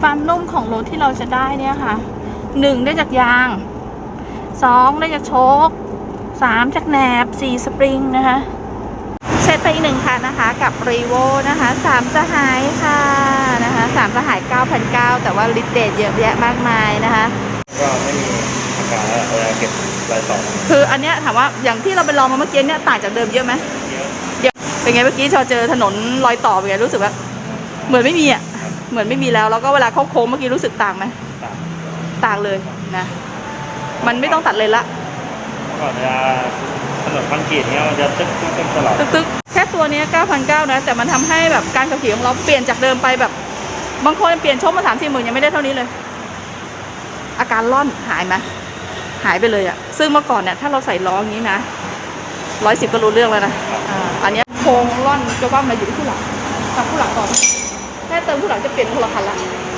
ความนุ่มของรถที่เราจะได้เนี่ยค่ะหนึ่งได้จากยางสองได้จากโชคสามจากแหนบสี่สปริงนะคะเซตไปอีกหนึ่งคันนะคะ กับรีโวนะคะสามสหายค่ะนะคะสามสหาย9,900แต่ว่าลิตรเดทเยอะแยะมากมายนะคะ ก็ไม่มีอาการอะไรเก็บรายต่อคืออันเนี้ยถามว่าอย่างที่เราไปลองมาเมื่อกี้เนี่ยต่างจากเดิมเยอะไหมเยอะเยอะเป็นไงเมื่อกี้พอเจอถนนรอยต่อเป็นไงรู้สึกว่าเหมือนไม่มีอะ เหมือนไม่มีแล้วแล้วก็เวลาเข้าโค้งเมื่อกี้รู้สึกต่างไหมต่างต่างเลยนะมันไม่ต้องตัดเลยละก่อนเวลาถนนคอนกรีตเนี้ยมันจะตึ๊กตึ๊กตึ๊กตลอดตึกๆแค่ตัวเนี้ย9,900นะแต่มันทำให้แบบการขับขี่ของเราเปลี่ยนจากเดิมไปแบบบางคนเปลี่ยนโชคมาสามสี่หมื่นยังไม่ได้เท่านี้เลย อาการล่อนหายไหมหายไปเลยอะซึ่งเมื่อก่อนเนี่ยถ้าเราใส่ล้ออย่างนี้นะร้อยสิบก็รู้เรื่องแล้วนะอ่าอันเนี้ยโครงล่อนจะว่ามาอยู่ที่ผู้หลังทำผู้หลังก่อน แค่เติมผู้หลังจะเปลี่ยนคนละคันละ